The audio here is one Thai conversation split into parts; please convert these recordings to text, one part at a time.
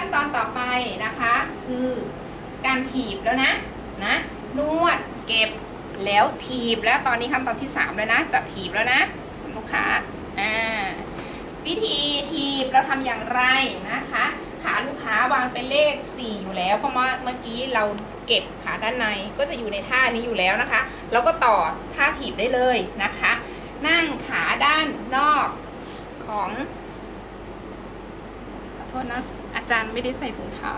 ขั้นตอนต่อไปนะคะ คือการถีบแล้วนะนะนวดเก็บแล้วถีบแล้วตอนนี้ขั้นตอนที่สามแล้วนะ จะถีบแล้วนะ ลูกค้าอ่าวิธีถีบเราทำอย่างไรนะคะ ขาลูกค้าวางเป็นเลข 4 อยู่แล้วเพราะว่าเมื่อกี้เราเก็บขาด้านในก็จะอยู่ในท่านี้อยู่แล้วนะคะเราก็ต่อท่าถีบได้เลยนะคะ นั่งขาด้านนอกของขอโทษนะ อาจารย์ไม่ได้ใส่ถุงเท้า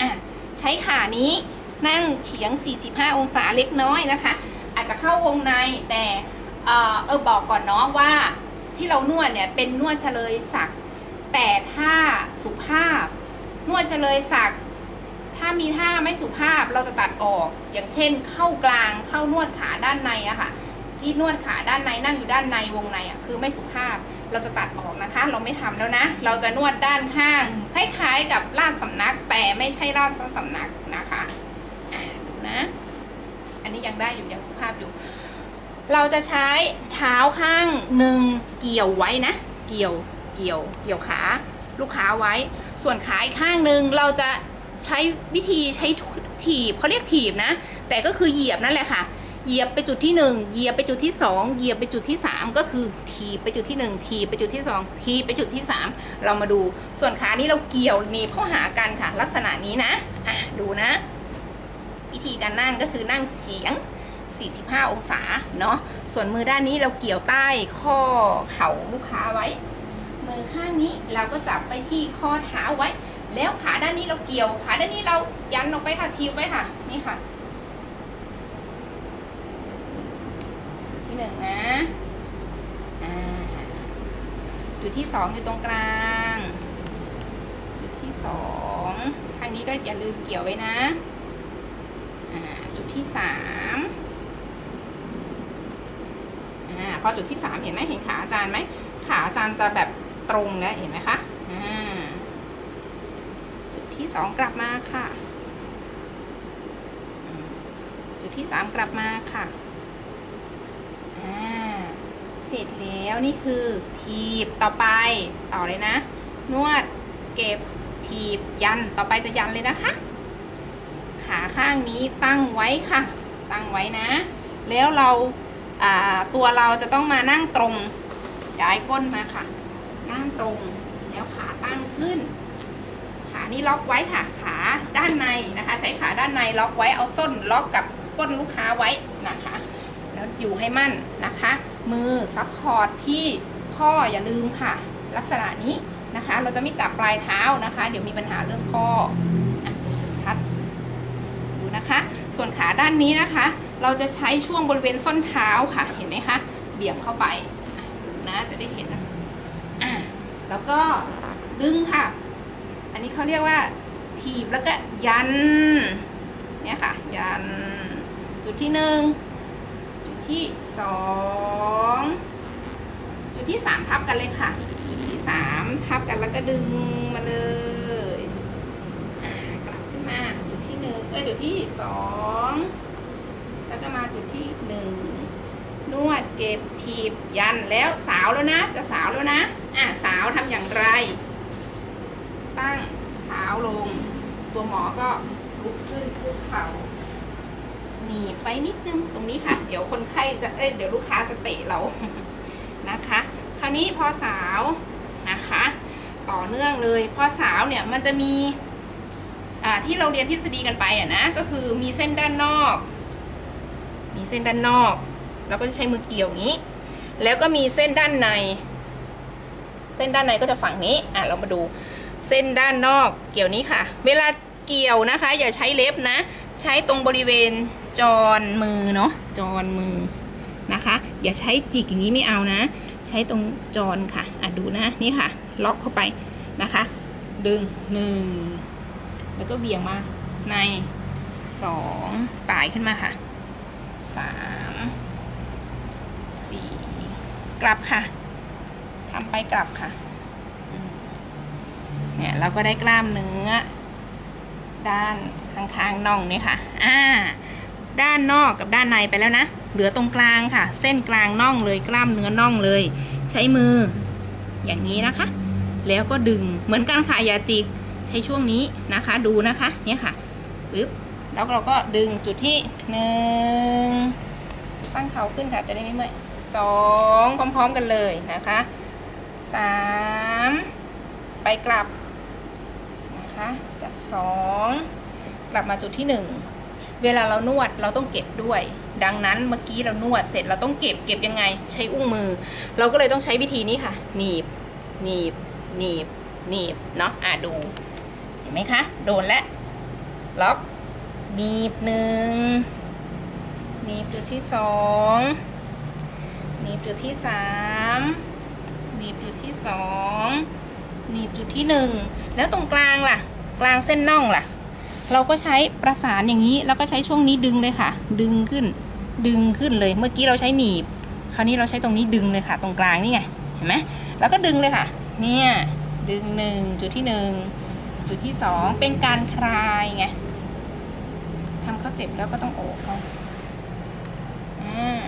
อะใช้ขานี้นั่งเฉียง 45 องศาเล็กน้อยนะคะ อาจจะเข้าวงในแต่เออเออบอกก่อนเนาะว่าที่เรานวดเนี่ยเป็นนวดเฉลยศักดิ์แต่ถ้าสุภาพ นวดเฉลยศักดิ์ถ้ามีท่าไม่สุภาพเราจะตัดออก อย่างเช่น เข้ากลางเข้านวดขาด้านในอะค่ะ ที่นวดขาด้านในนั่งอยู่ด้านในวงในอะคือไม่สุภาพ เราจะตัดออกนะคะ เราไม่ทำแล้วนะ เราจะนวดด้านข้าง คล้ายๆกับราชสำนัก แต่ไม่ใช่ราชสำนักนะคะอะดูนะ อันนี้ยังได้อยู่ยังสุภาพอยู่ เราจะใช้เท้าข้างหนึ่งเกี่ยวไว้นะ เกี่ยว เกี่ยว เกี่ยวขาลูกค้าไว้ ส่วนขาอีกข้างหนึ่งเราจะใช้วิธีใช้ถีบเขาเรียกถีบนะ แต่ก็คือเหยียบนั่นแหละค่ะ เหยียบไปจุดที่หนึ่งเหยียบไปจุดที่สองเหยียบไปจุดที่สามก็คือถีบไปจุดที่หนึ่งถีบไปจุดที่สองถีบไปจุดที่สามเรามาดู ส่วนขานี้เราเกี่ยวหนีบเข้าหากันค่ะ ลักษณะนี้นะอะดูนะ วิธีการนั่งก็คือนั่งเฉียง 45 องศาเนาะส่วนมือด้านนี้เราเกี่ยวใต้ข้อเข่าลูกค้าไว้ มือข้างนี้เราก็จับไปที่ข้อเท้าไว้ แล้วขาด้านนี้เราเกี่ยว ขาด้านนี้เรายันออกไปค่ะทีบไว้ค่ะนี่ค่ะ หนึ่งนะจุดที่สองอยู่ตรงกลาง จุดที่สองข้างนี้ก็อย่าลืมเกี่ยวไว้นะ จุดที่สามพอจุดที่สามเห็นไหมเห็นขาอาจารย์ไหม ขาอาจารย์จะแบบตรงแล้วเห็นไหมคะจุดที่สองกลับมาค่ะ จุดที่สามกลับมาค่ะ เสร็จแล้วนี่คือทีบต่อไปต่อเลยนะ นวดเก็บทีบยันต่อไปจะยันเลยนะคะ ขาข้างนี้ตั้งไว้ค่ะ ตั้งไว้นะ แล้วเราตัวเราจะต้องมานั่งตรงย้ายก้นมาค่ะ นั่งตรงแล้วขาตั้งขึ้น ขานี้ล็อกไว้ค่ะ ขาด้านในนะคะ ใช้ขาด้านในล็อกไว้เอาส้นล็อกกับก้นลูกค้าไว้นะคะ แล้วอยู่ให้มั่นนะคะ มือซับพอร์ตที่ข้ออย่าลืมค่ะ ลักษณะนี้นะคะ เราจะไม่จับปลายเท้านะคะ เดี๋ยวมีปัญหาเรื่องข้ออดูชัดๆดูนะคะ ส่วนขาด้านนี้นะคะ เราจะใช้ช่วงบริเวณส้นเท้าค่ะ เห็นไหมคะ เบี่ยงเข้าไปดูนะจะได้เห็นนะอะแล้วก็ดึงค่ะ อันนี้เขาเรียกว่าถีบแล้วก็ยันเนี่ยค่ะ ยันจุดที่หนึ่ง ที่สองจุดที่สามทับกันเลยค่ะ จุดที่สามทับกันแล้วก็ดึงมาเลยกลับขึ้นมาจุดที่หนึ่งเอ้ยจุดที่สองแล้วก็มาจุดที่หนึ่งนวดเก็บทีบยันแล้วสาวแล้วนะ จะสาวแล้วนะอะสาวทำอย่างไร ตั้งเท้าลง ตัวหมอก็ลุกขึ้นคุกเข่า หนีไปนิดนึงตรงนี้ค่ะ เดี๋ยวคนไข้จะเอ้ยเดี๋ยวลูกค้าจะเตะเรานะคะ คราวนี้พอสาวนะคะ ต่อเนื่องเลยพอสาวเนี่ยมันจะมีที่เราเรียนทฤษฎีกันไปอะนะก็คือมีเส้นด้านนอก มีเส้นด้านนอกแล้วก็จะใช้มือเกี่ยวอย่างนี้ แล้วก็มีเส้นด้านใน เส้นด้านในก็จะฝั่งนี้อะเรามาดูเส้นด้านนอกเกี่ยวนี้ค่ะ เวลาเกี่ยวนะคะ อย่าใช้เล็บนะ ใช้ตรงบริเวณ จรมือเนาะจรมือนะคะ อย่าใช้จิกอย่างนี้ไม่เอานะ ใช้ตรงจรค่ะอะดูนะนี่ค่ะ ล็อกเข้าไปนะคะ ดึงหนึ่งแล้วก็เบี่ยงมาในสองปลายขึ้นมาค่ะสามสี่กลับค่ะทำไปกลับค่ะเนี่ยเราก็ได้กล้ามเนื้อ ด้านข้างๆน่องนี่ค่ะ อ่า ด้านนอกกับด้านในไปแล้วนะ เหลือตรงกลางค่ะ เส้นกลางน่องเลยกล้ามเนื้อน่องเลย ใช้มือ อย่างนี้นะคะ แล้วก็ดึงเหมือนกันค่ะอย่าจิกใช้ช่วงนี้นะคะ ดูนะคะเนี่ยค่ะปึ๊บแล้วเราก็ดึงจุดที่หนึ่งตั้งเขาขึ้นค่ะจะได้ไม่เมื่อยสองพร้อมๆกันเลยนะคะสามไปกลับนะคะจับสองกลับมาจุดที่หนึ่ง เวลาเรานวดเราต้องเก็บด้วย ดังนั้นเมื่อกี้เรานวดเสร็จเราต้องเก็บเก็บยังไง ใช้อุ้งมือ เราก็เลยต้องใช้วิธีนี้ค่ะหนีบหนีบหนีบหนีบเนาะอะดูเห็นไหมคะ โดนแล้วล็อกหนีบหนึ่งหนีบจุดที่สองหนีบจุดที่สามหนีบจุดที่สองหนีบจุดที่หนึ่งแล้วตรงกลางล่ะ กลางเส้นน่องล่ะ เราก็ใช้ประสานอย่างนี้ แล้วก็ใช้ช่วงนี้ดึงเลยค่ะ ดึงขึ้น ดึงขึ้นเลย เมื่อกี้เราใช้หนีบ คราวนี้เราใช้ตรงนี้ดึงเลยค่ะ ตรงกลางนี่ไง เห็นไหมแล้วก็ดึงเลยค่ะ เนี่ย ดึงหนึ่งจุดที่หนึ่งจุดที่สองเป็นการคลายไงทำเขาเจ็บแล้วก็ต้องโอบเขาอ่า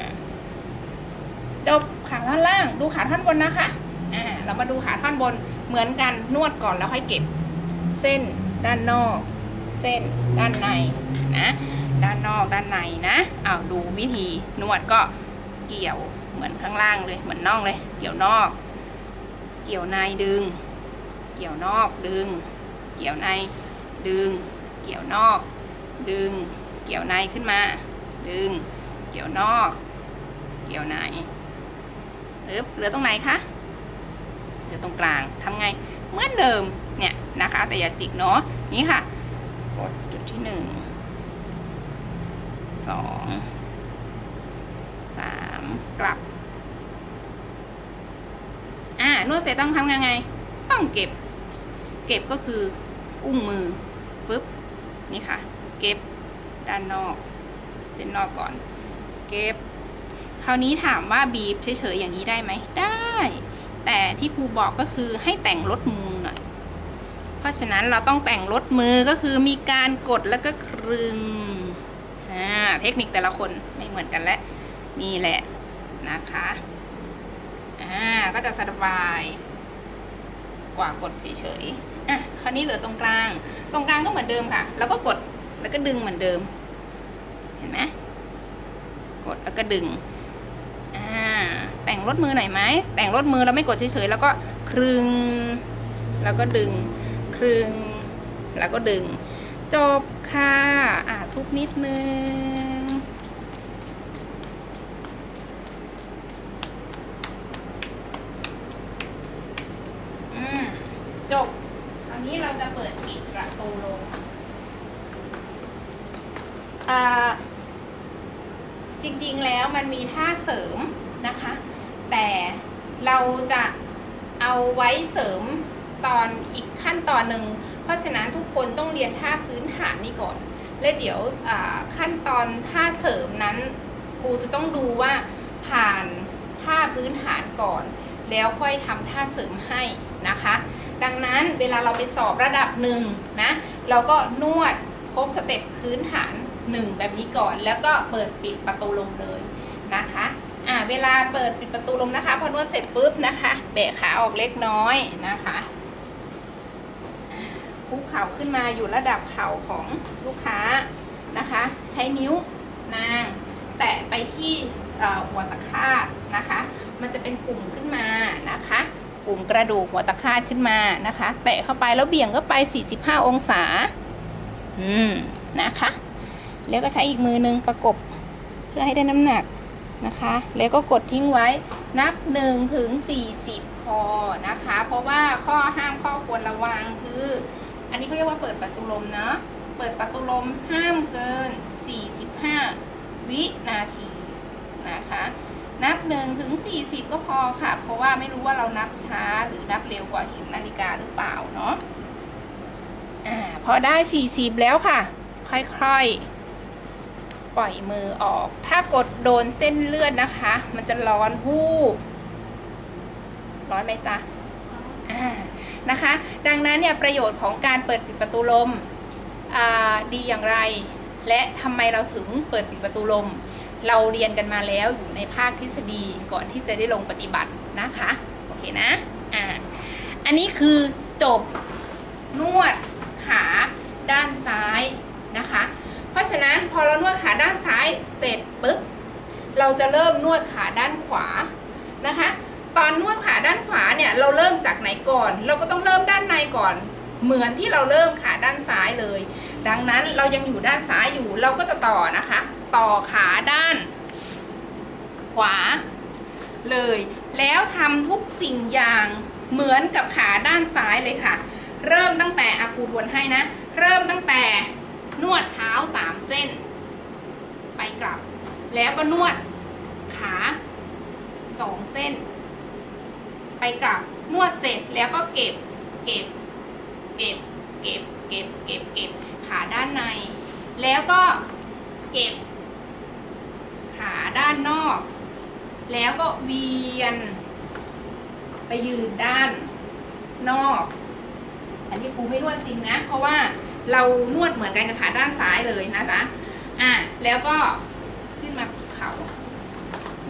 จบขาท่อนล่าง ดูขาท่อนบนนะคะอ่าเรามาดูขาท่อนบนเหมือนกันนวดก่อนแล้วค่อยเก็บ เส้นด้านนอก เส้นด้านในนะด้านนอกด้านในนะเอาดูวิธีนวดก็เกี่ยวเหมือนข้างล่างเลยเหมือนน่องเลย เกี่ยวนอก เกี่ยวในดึง เกี่ยวนอกดึง เกี่ยวในดึง เกี่ยวนอก ดึง เกี่ยวในขึ้นมา ดึง เกี่ยวนอก เกี่ยวในปึ๊บเหลือตรงไหนคะเหลือตรงกลางทำไงเหมือนเดิมเนี่ยนะคะแต่อย่าจิกเนาะนี่ค่ะ กดจุดที่หนึ่งสองสามกลับ อ่านวดเสร็จต้องทำยังไง ต้องเก็บ เก็บก็คืออุ้งมือฟึบนี่ค่ะ เก็บด้านนอก เส้นนอกก่อน เก็บ คราวนี้ถามว่าบีบเฉยๆอย่างนี้ได้ไหมได้ แต่ที่ครูบอกก็คือให้แต่งลดมือหน่อย ราะฉะนั้นเราต้องแต่งลดมือก็คือมีการกดแล้วก็ครึงเทคนิคแต่ละคนไม่เหมือนกันและนี่แหละนะคะอ่าก็จะสบายกว่ากดเฉยๆอะคราวนี้เหลือตรงกลาง ตรงกลางก็เหมือนเดิมค่ะ แล้วก็กดแล้วก็ดึงเหมือนเดิม เห็นไหมกดแล้วก็ดึงอ่าแต่งรถมือหน่อยไหมแต่งรถมือเราไม่กดเฉยๆแล้วก็ครึงแล้วก็ดึง ครึง แล้วก็ดึง จบค่ะอ่าทุบนิดนึงอืมจบ คราวนี้เราจะเปิดปิดประตูลงอ่าจริงๆ แล้วมันมีท่าเสริมนะคะ แต่เราจะเอาไว้เสริม ตอนอีกขั้นตอนหนึ่ง เพราะฉะนั้นทุกคนต้องเรียนท่าพื้นฐานนี่ก่อน และเดี๋ยวขั้นตอนท่าเสริมนั้นครูจะต้องดูว่าผ่านท่าพื้นฐานก่อน แล้วค่อยทำท่าเสริมให้นะคะ ดังนั้นเวลาเราไปสอบระดับหนึ่งนะเราก็นวดครบสเต็ปพื้นฐานหนึ่งแบบนี้ก่อน แล้วก็เปิดปิดประตูลมเลยนะคะอ่าเวลาเปิดปิดประตูลมนะคะ พอนวดเสร็จปุ๊บนะคะ เบะขาออกเล็กน้อยนะคะ คุกเข่าขึ้นมาอยู่ระดับเข่าของลูกค้านะคะ ใช้นิ้วนาง แตะไปที่หัวตะข่านะคะ มันจะเป็นปุ่มขึ้นมานะคะปุ่มกระดูกหัวตะข่าขึ้นมานะคะ แตะเข้าไปแล้วเบี่ยงก็ไป 45 องศาอืมนะคะ แล้วก็ใช้อีกมือนึงประกบเพื่อให้ได้น้ำหนักนะคะ แล้วก็กดทิ้งไว้นับ1ถึง40พอนะคะ เพราะว่าข้อห้ามข้อควรระวังคือ อันนี้เขาเรียกว่าเปิดประตูลมเนาะเปิดประตูลมห้ามเกิน 45 วินาทีนะคะ นับ1ถึง40 ก็พอค่ะ เพราะว่าไม่รู้ว่าเรานับช้าหรือนับเร็วกว่าเข็มนาฬิกาหรือเปล่าเนาะอ่าพอได้ 40 แล้วค่ะ ค่อยๆปล่อยมือออก ถ้ากดโดนเส้นเลือดนะคะ มันจะร้อนวูบร้อนไหมจ๊ะ นะคะ ดังนั้นเนี่ยประโยชน์ของการเปิดปิดประตูลมดีอย่างไร และทำไมเราถึงเปิดปิดประตูลม เราเรียนกันมาแล้วอยู่ในภาคทฤษฎีก่อนที่จะได้ลงปฏิบัตินะคะโอเคนะอ่าอันนี้คือจบนวดขาด้านซ้ายนะคะ เพราะฉะนั้นพอเรานวดขาด้านซ้ายเสร็จปุ๊บเราจะเริ่มนวดขาด้านขวานะคะ ตอนนวดขาด้านขวาเนี่ยเราเริ่มจากไหนก่อน เราก็ต้องเริ่มด้านในก่อน เหมือนที่เราเริ่มขาด้านซ้ายเลย ดังนั้นเรายังอยู่ด้านซ้ายอยู่เราก็จะต่อนะคะ ต่อขาด้าน ขวา เลย แล้วทำทุกสิ่งอย่างเหมือนกับขาด้านซ้ายเลยค่ะ เริ่มตั้งแต่อาครูทวนให้นะ เริ่มตั้งแต่นวดเท้าสามเส้น ไปกลับ แล้วก็นวดขาสองเส้น ไปกลับนวดเสร็จแล้วก็เก็บเก็บเก็บเก็บเก็บเก็บเก็บขาด้านใน แล้วก็เก็บ ขาด้านนอก แล้วก็เวียน ไปยืนด้านนอก อันนี้ครูไม่นวดจริงนะ เพราะว่าเรานวดเหมือนกันกับขาด้านซ้ายเลยนะจ๊ะอะแล้วก็ขึ้นมาเขา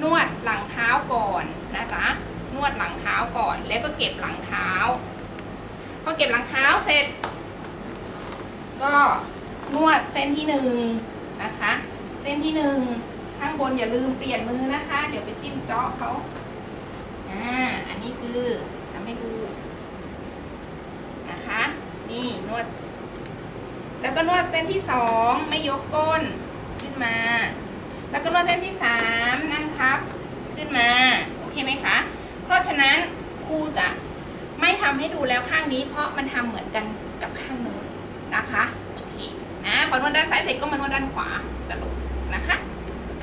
นวดหลังเท้าก่อนนะจ๊ะนวดหลังเท้าก่อน แล้วก็เก็บหลังเท้า พอเก็บหลังเท้าเสร็จ ก็นวดเส้นที่หนึ่งนะคะ เส้นที่หนึ่งข้างบนอย่าลืมเปลี่ยนมือนะคะ เดี๋ยวไปจิ้มเจาะเขาอ่าอันนี้คือทำให้ดูนะคะ นี่นวด แล้วก็นวดเส้นที่สองไม่ยกก้นขึ้นมา แล้วก็นวดเส้นที่สามนั่งทับขึ้นมา โอเคไหมคะ เพราะฉะนั้น ครูจะไม่ทำให้ดูแล้วข้างนี้ เพราะมันทำเหมือนกันกับข้างนู้นนะคะโอเคนะพอนวดด้านซ้ายเสร็จก็มานวดด้านขวาสรุปนะคะ